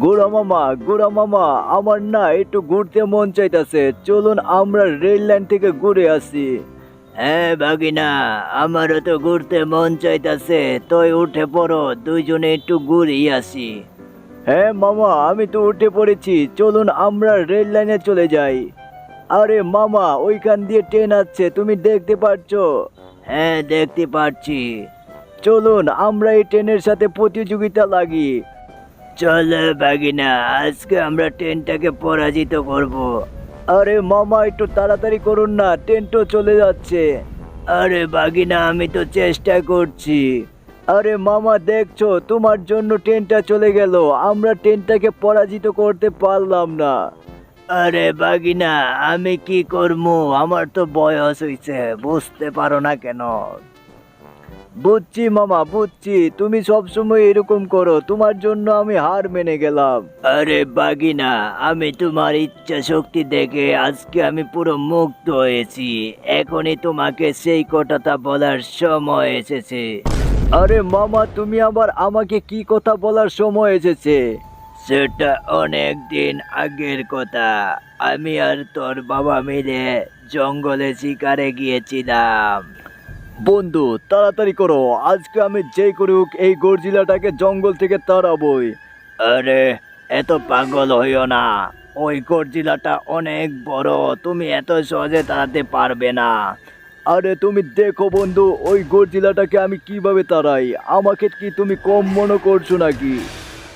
গুড়া মামা গুড়া মামা, আমার না একটু ঘুরতে মন চাইতেছে। চলুন আমরা রেল লাইন থেকে ঘুরে আসি। হ্যাঁ বাগিনা আমারও তো ঘুরতে মন চাইতেছে। তুই উঠে পড়ো, দুইজনে একটু ঘুরি আসি। হ্যাঁ মামা, আমি তো উঠে পড়েছি। চলুন আমরা রেল লাইনে চলে যাই। আরে মামা, ওইখান দিয়ে ট্রেন আসছে, তুমি দেখতে পারছ? হ্যাঁ দেখতে পাচ্ছি চলুন, আমরা এই ট্রেনের সাথে প্রতিযোগিতা লাগি। চলো বাগিনা, আজকে আমরা ট্রেনটাকে পরাজিত করব। আরে মামা, একটু তাড়াতাড়ি করুন না ট্রেন তো চলে যাচ্ছে। আরে বাগিনা, আমি তো চেষ্টা করছি। আরে মামা, দেখছ, তোমার জন্য ট্রেনটা চলে গেল। আমরা ট্রেনটাকে পরাজিত করতে পারলাম না। আরে বাগিনা, আমি কি করব আমার তো বয়স হইছে, বুঝতে পারো না কেন। বুঝছি মামা বুঝছি। তুমি সবসময় এরকম করো তোমার জন্য আমি হার মেনে গেলাম। আরে বাগিনা আমি তোমার ইচ্ছা শক্তি দেখে আজকে আমি পুরো মুক্ত হয়েছি। এখনই তোমাকে সেই কথাটা বলার সময় এসেছে। আরে মামা তুমি আবার আমাকে কি কথা বলার সময় এসেছে? সেটা অনেক দিন আগের কথা। আমি আর তোর বাবা মিলে জঙ্গলে শিকারে গিয়েছিলাম। বন্ধু, তাড়াতাড়ি করো। আজকে আমি যেই করুক, এই গর্জিলাটাকে জঙ্গল থেকে তাড়াবই। আরে, এত পাগল হইও না। ওই গর্জিলাটা অনেক বড়, তুমি এত সহজে তাড়াতে পারবে না। আরে, তুমি দেখো বন্ধু, ওই গর্জিলাটাকে আমি কীভাবে তাড়াই? আমাকে কি তুমি কম মনে করছ নাকি?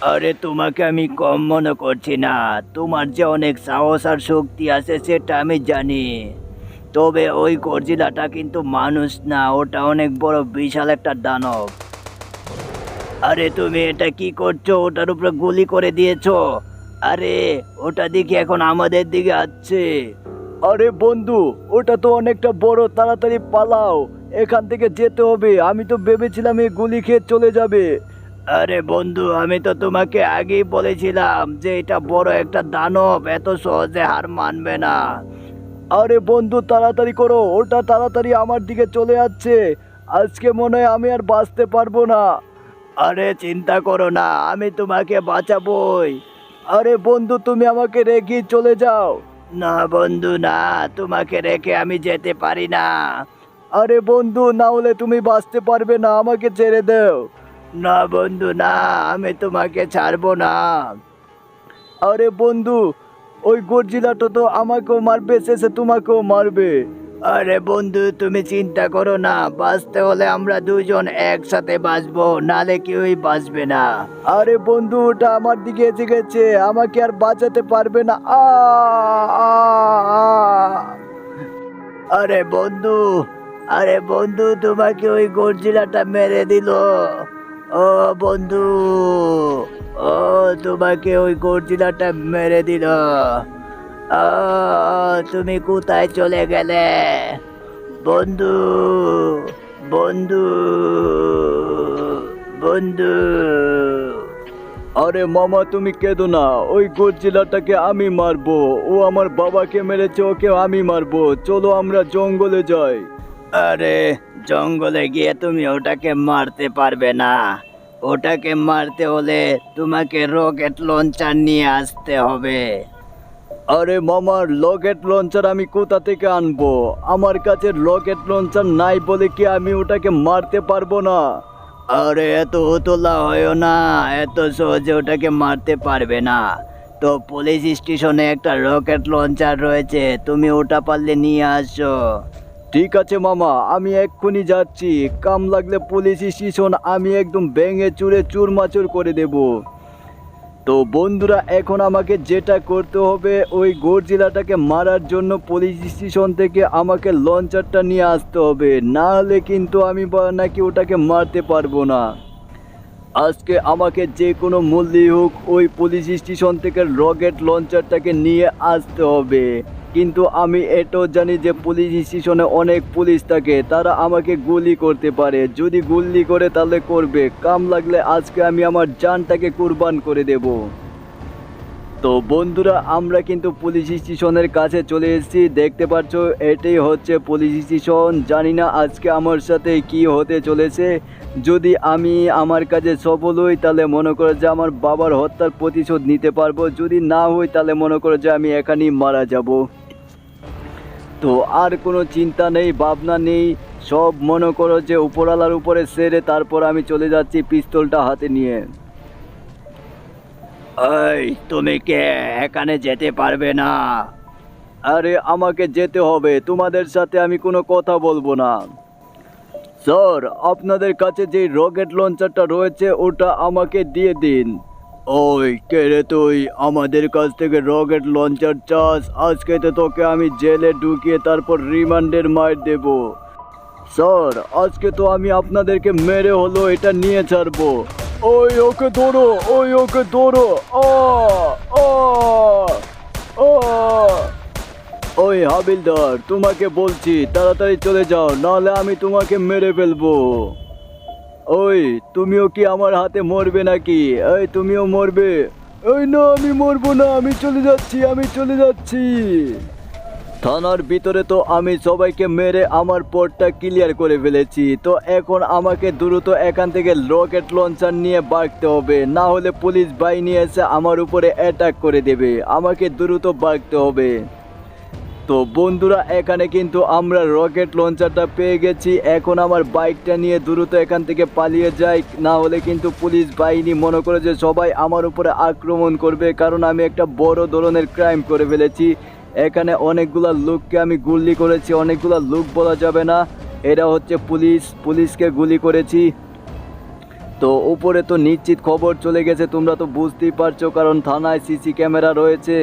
আরে, তোমাকে আমি কম মনে করছি না। তোমার যে অনেক সাহস আর শক্তি আছে, সেটা আমি জানি। তবে ওই গর্জিলাটা কিন্তু মানুষ না ওটা অনেক বড় বিশাল একটা দানব। আরে তুমি এটা কি করছ? ওটার উপরে গুলি করে দিয়েছ? আরে ওটা দিকে এখন আমাদের দিকে আসছে। আরে বন্ধু ওটা তো অনেকটা বড় তাড়াতাড়ি পালাও। এখান থেকে যেতে হবে। আমি তো ভেবেছিলাম এই গুলি খেয়ে চলে যাবে। আরে বন্ধু আমি তো তোমাকে আগেই বলেছিলাম যে এটা বড় একটা দানব এত সহজে হার মানবে না। আরে বন্ধু, তাড়াতাড়ি করো, ওটা তাড়াতাড়ি আমার দিকে চলে যাচ্ছে। আজকে মনে হয় আমি আর বাঁচতে পারব না। আরে চিন্তা করো না, আমি তোমাকে বাঁচাবই। আরে বন্ধু, তুমি আমাকে রেখে চলে যাও। না বন্ধু, না, তোমাকে রেখে আমি যেতে পারি না। আরে বন্ধু, না হলে তুমি বাঁচতে পারবে না, আমাকে ছেড়ে দাও। না বন্ধু, না, আমি তোমাকে ছাড়বো না। আরে বন্ধু ওই গর্জিলাটা তো আমাকেও মারবে শেষে তোমাকেও মারবে। আরে বন্ধু তুমি চিন্তা করো না বাঁচতে হলে আমরা দুজন একসাথে বাঁচবো নালে কেউই বাঁচবে না। আরে বন্ধু ওটা আমার দিকে এসে গেছে আমাকে আর বাঁচাতে পারবে না। আ। আরে বন্ধু আরে বন্ধু তোমাকে ওই গর্জিলাটা মেরে দিল। ও বন্ধু। ও তোমাকে ওই গর্জিলাটা মেরে দিল। ও তুমি কোথায় চলে গেলে? বন্ধু বন্ধু বন্ধু। আরে মামা তুমি কেঁদো না। ওই গর্জিলাটাকে আমি মারবো। ও আমার বাবাকে মেরেছে ওকে আমি মারবো। চলো আমরা জঙ্গলে যাই। আরে জঙ্গলে গিয়ে তুমি ওটাকে মারতে পারবে না। ওটাকে মারতে হলে তোমাকে রকেট লঞ্চার নিয়ে আসতে হবে। আরে মামার রকেট লঞ্চার আমি কোথা থেকে আনব? আমার কাছে রকেট লঞ্চার নাই বলে কি আমি ওটাকে মারতে পারব না? আরে এত উতলা হয়েও না এত সহজে ওটাকে মারতে পারবে না। তো পুলিশ স্টেশনে একটা রকেট লঞ্চার রয়েছে তুমি ওটা পারলে নিয়ে আসো। ঠিক আছে, মামা, আমি এক্ষুনি যাচ্ছি। কাম লাগলে পুলিশ স্টেশন আমি একদম ভেঙে চুরে চুরমাচুর করে দেব। তো বন্ধুরা, এখন আমাকে যেটা করতে হবে, ওই গর্জিলাটাকে মারার জন্য পুলিশ স্টেশন থেকে আমাকে লঞ্চারটা নিয়ে আসতে হবে। না হলে কিন্তু আমি নাকি ওটাকে মারতে পারব না। আজকে আমাকে যে কোনো মূল্যেই হোক, ওই পুলিশ স্টেশন থেকে রকেট লঞ্চারটাকে নিয়ে আসতে হবে। কিন্তু আমি এটাও জানি যে পুলিশ স্টেশনে অনেক পুলিশ থাকে, তারা আমাকে গুলি করতে পারে। যদি গুলি করে তাহলে করবে। কাম লাগলে আজকে আমি আমার জানটাকে কুরবান করে দেব। তো বন্ধুরা, আমরা কিন্তু পুলিশ স্টেশনের কাছে চলে এসেছি। দেখতে পাচ্ছ, এটাই হচ্ছে পুলিশ স্টেশন। জানি না আজকে আমার সাথে কি হতে চলেছে। যদি আমি আমার কাজে সফল হই, তাহলে মনে করো যে আমার বাবার হত্যার প্রতিশোধ নিতে পারব। যদি না হই, তাহলে মনে করো যে আমি এখানেই মারা যাব। তো আর কোনো চিন্তা নেই, ভাবনা নেই। সব মনে করো যে উপরওয়ালার উপরে সেরে তারপর আমি চলে যাচ্ছি পিস্তলটা হাতে নিয়ে। এই, তুমি কে? এখানে যেতে পারবে না। আরে, আমাকে যেতে হবে। তোমাদের সাথে আমি কোনো কথা বলব না। স্যার, আপনাদের কাছে যে রকেট লঞ্চারটা রয়েছে, ওটা আমাকে দিয়ে দিন। ওই, কে রে তুই? আমাদের কাছ থেকে রকেট লঞ্চার চাস? আজকে তো তোকে আমি জেলে ঢুকিয়ে তারপর রিমান্ডের মার দেব। স্যার, আজকে তো আমি আপনাদেরকে মেরে হলো, এটা নিয়ে ছাড়বো। ওই, ওকে ধরো, ওই, ওকে ও ওই হাবিলদার, তোমাকে বলছি, তাড়াতাড়ি চলে যাও, নাহলে আমি তোমাকে মেরে ফেলব। ওই, তুমিও কি আমার হাতে মরবে নাকি? এই, তুমিও মরবে। ওই না, আমি মরবো না, আমি চলে যাচ্ছি, আমি চলে যাচ্ছি। থানার ভিতরে তো আমি সবাইকে মেরে আমার পোর্টটা ক্লিয়ার করে ফেলেছি। তো এখন আমাকে দ্রুত এখান থেকে রকেট লঞ্চার নিয়ে বাগতে হবে। না হলে পুলিশ বাহিনী এসে আমার উপরে অ্যাটাক করে দেবে। আমাকে দ্রুত বাগতে হবে। তো বন্ধুরা, এখানে কিন্তু আমরা রকেট লঞ্চারটা পেয়ে গেছি। এখন আমার বাইকটা নিয়ে দ্রুত এখান থেকে পালিয়ে যাই। না হলে কিন্তু পুলিশ বাহিনী মনে করে যে সবাই আমার উপরে আক্রমণ করবে, কারণ আমি একটা বড় ধরনের ক্রাইম করে ফেলেছি। এখানে অনেকগুলা লোককে আমি গুলি করেছি, অনেকগুলা লোক বলা যাবে না। এরা হচ্ছে পুলিশ, পুলিশকে গুলি করেছি। তো উপরে তো নিশ্চিত খবর চলে গেছে, তোমরা তো বুঝতেই পারছ, কারণ থানায় সিসি ক্যামেরা রয়েছে।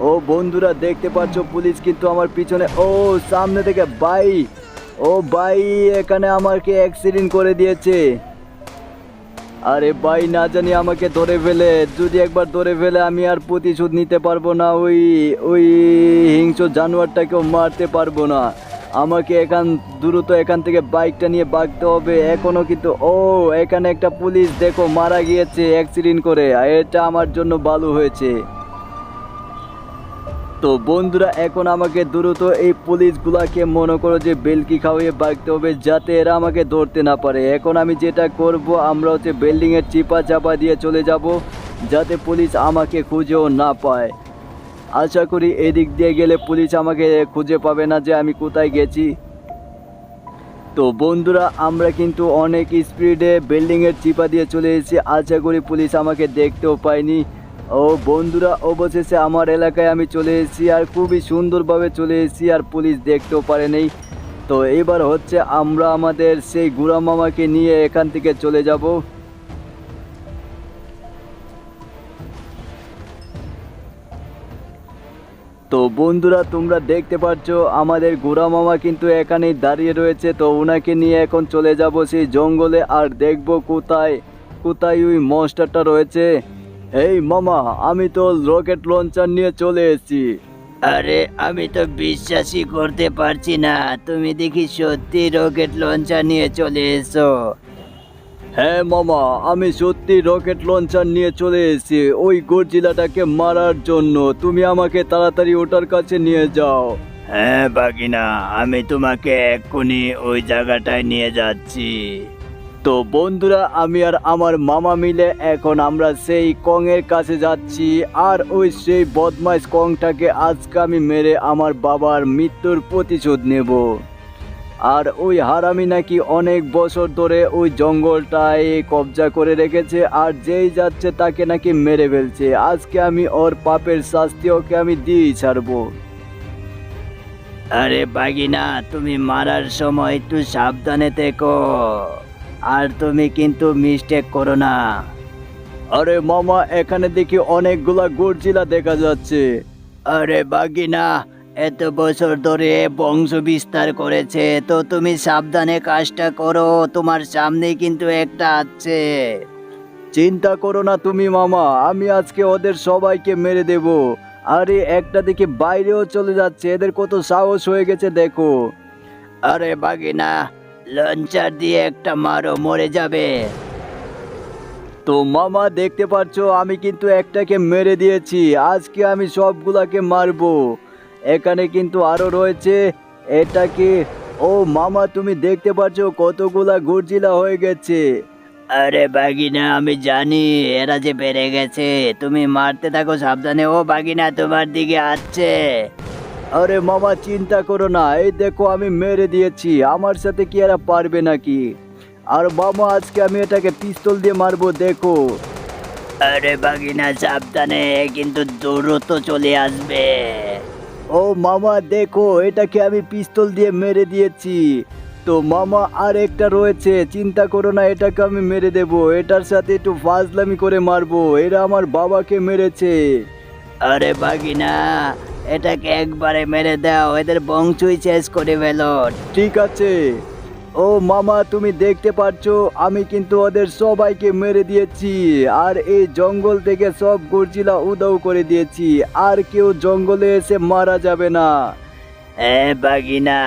ও বন্ধুরা, দেখতে পাচ্ছ পুলিশ কিন্তু আমার পিছনে। ও, সামনে থেকে বাই। ও বাই, এখানে আমাকে অ্যাক্সিডেন্ট করে দিয়েছে। আরে ভাই না জানি আমাকে ধরে ফেলে। যদি একবার ধরে ফেলে, আমি আর প্রতিশোধ নিতে পারব না। ওই ওই হিংস্র জানোয়ারটাকেও মারতে পারব না। আমাকে এখান, দ্রুত এখান থেকে বাইকটা নিয়ে বাগতে হবে। এখনও কিন্তু, ও, এখানে একটা পুলিশ দেখো, মারা গিয়েছে অ্যাক্সিডেন্ট করে। এটা আমার জন্য ভালো হয়েছে। তো বন্ধুরা, এখন আমাকে দ্রুত এই পুলিশগুলাকে মনে করো যে বেলকি খাওয়িয়ে বাগতে হবে যাতে এরা আমাকে ধরতে না পারে। এখন আমি যেটা করব, আমরা হচ্ছে বিল্ডিংয়ের চিপা চাপা দিয়ে চলে যাব যাতে পুলিশ আমাকে খুঁজেও না পায়। আশা করি এদিক দিয়ে গেলে পুলিশ আমাকে খুঁজে পাবে না যে আমি কোথায় গেছি। তো বন্ধুরা, আমরা কিন্তু অনেক স্পিডে বিল্ডিংয়ের চিপা দিয়ে চলে এসেছি। আশা করি পুলিশ আমাকে দেখতেও পায়নি। ও বন্ধুরা, অবশেষে আমার এলাকায় আমি চলে এসেছি আর খুবই সুন্দরভাবে চলে এসেছি আর পুলিশ দেখতেও পারেনি তো এবার হচ্ছে আমরা আমাদের সেই গুড়া মামাকে নিয়ে এখান থেকে চলে যাব। তো বন্ধুরা, তোমরা দেখতে পাচ্ছ, আমাদের গুড়া মামা কিন্তু এখানেই দাঁড়িয়ে রয়েছে। তো ওনাকে নিয়ে এখন চলে যাব সেই জঙ্গলে আর দেখব কোথায় কোথায় ওই মনস্টারটা রয়েছে। এই মামা আমি তো রকেট লঞ্চার নিয়ে চলে এসেছি। আরে আমি তো বিশ্বাসই করতে পারছি না। তুমি দেখি সত্যি রকেট লঞ্চার নিয়ে চলে এসো। হ্যাঁ মামা আমি সত্যি রকেট লঞ্চার নিয়ে চলে এসেছি। ওই গরজিলাটাকে মারার জন্য। তুমি আমাকে তাড়াতাড়ি ওটার কাছে নিয়ে যাও। হ্যাঁ বাগিনা আমি তোমাকে এক্ষুনি ওই জায়গাটায় নিয়ে যাচ্ছি। তো বন্ধুরা, আমি আর আমার মামা মিলে এখন আমরা সেই কংয়ের কাছে যাচ্ছি। আর ওই সেই বদমাইশ কংটাকে আজকে আমি মেরে আমার বাবার মৃত্যুর প্রতিশোধ নেব। আর ওই হারামি নাকি অনেক বছর ধরে ওই জঙ্গলটায় কবজা করে রেখেছে আর যেই যাচ্ছে তাকে নাকি মেরে ফেলছে। আজকে আমি ওর পাপের শাস্তি ওকে আমি দিয়েই ছাড়বো। আরে বাগিনা, তুমি মারার সময় একটু সাবধানে থেকো। আর তুমি কিন্তু মিস্টেক করো না। আরে মামা এখানে দেখি অনেকগুলা গরজিলা দেখা যাচ্ছে। আরে বাগিনা এত বছর ধরে বংশ বিস্তার করেছে তো তুমি সাবধানে কাজটা করো তোমার সামনে কিন্তু একটা আছে। চিন্তা করো না তুমি মামা আমি আজকে ওদের সবাইকে মেরে দেব। আরে একটা দেখি বাইরেও চলে যাচ্ছে এদের কত সাহস হয়ে গেছে দেখো। আরে বাগিনা লঞ্চার দিয়ে একটা মারো মরে যাবে। তো মামা দেখতে পাচ্ছ আমি কিন্তু একটাকে মেরে দিয়েছি। আজকে আমি সবগুলাকে মারবো। এখানে কিন্তু আরও রয়েছে এটাকে ও মামা তুমি দেখতে পাচ্ছ কতগুলা গর্জিলা হয়ে গেছে। আরে বাগিনা আমি জানি এরা যে বেড়ে গেছে। তুমি মারতে থাকো সাবধানে। ও বাগিনা তোমার দিকে আসছে। আরে মামা চিন্তা করো না এই দেখো আমি মেরে দিয়েছি আমার সাথে কি এরা পারবে নাকি? আর মামা আজকে আমি এটাকে পিস্তল দিয়ে মারবো দেখো। আরে বাগিনা সাবধানে কিন্তু দূরত্ব চলে আসবে। ও মামা দেখো এটাকে আমি পিস্তল দিয়ে মেরে দিয়েছি। তো মামা আর একটা রয়েছে চিন্তা করো না এটাকে আমি মেরে দেব এটার সাথে একটু ফাজলামি করে মারবো এরা আমার বাবাকে মেরেছে। আরে বাগিনা এটাকে একবারে মেরে দাও এদের বংশই শেষ করে ফেলো। ঠিক আছে। ও মামা তুমি দেখতে পাচ্ছ আমি কিন্তু ওদের সবাইকে মেরে দিয়েছি। আর এই জঙ্গল থেকে সব গর্জিলা উদাও করে দিয়েছি আর কেউ জঙ্গলে এসে মারা যাবে না। এ বাগিনা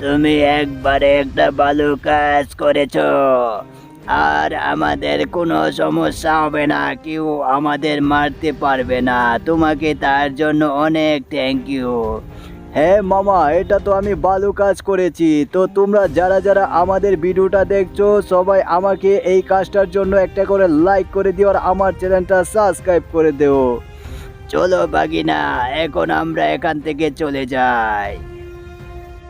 তুমি একবারে একটা ভালো কাজ করেছ। আর আমাদের কোনো সমস্যা হবে না কেউ আমাদের মারতে পারবে না। তোমাকে তার জন্য অনেক থ্যাংক ইউ হ্যাঁ মামা এটা তো আমি ভালো কাজ করেছি। তো তোমরা যারা যারা আমাদের ভিডিওটা দেখছ সবাই আমাকে এই কাজটার জন্য একটা করে লাইক করে দিও আর আমার চ্যানেলটা সাবস্ক্রাইব করে দিও। চলো বাগিনা এখন আমরা এখান থেকে চলে যাই।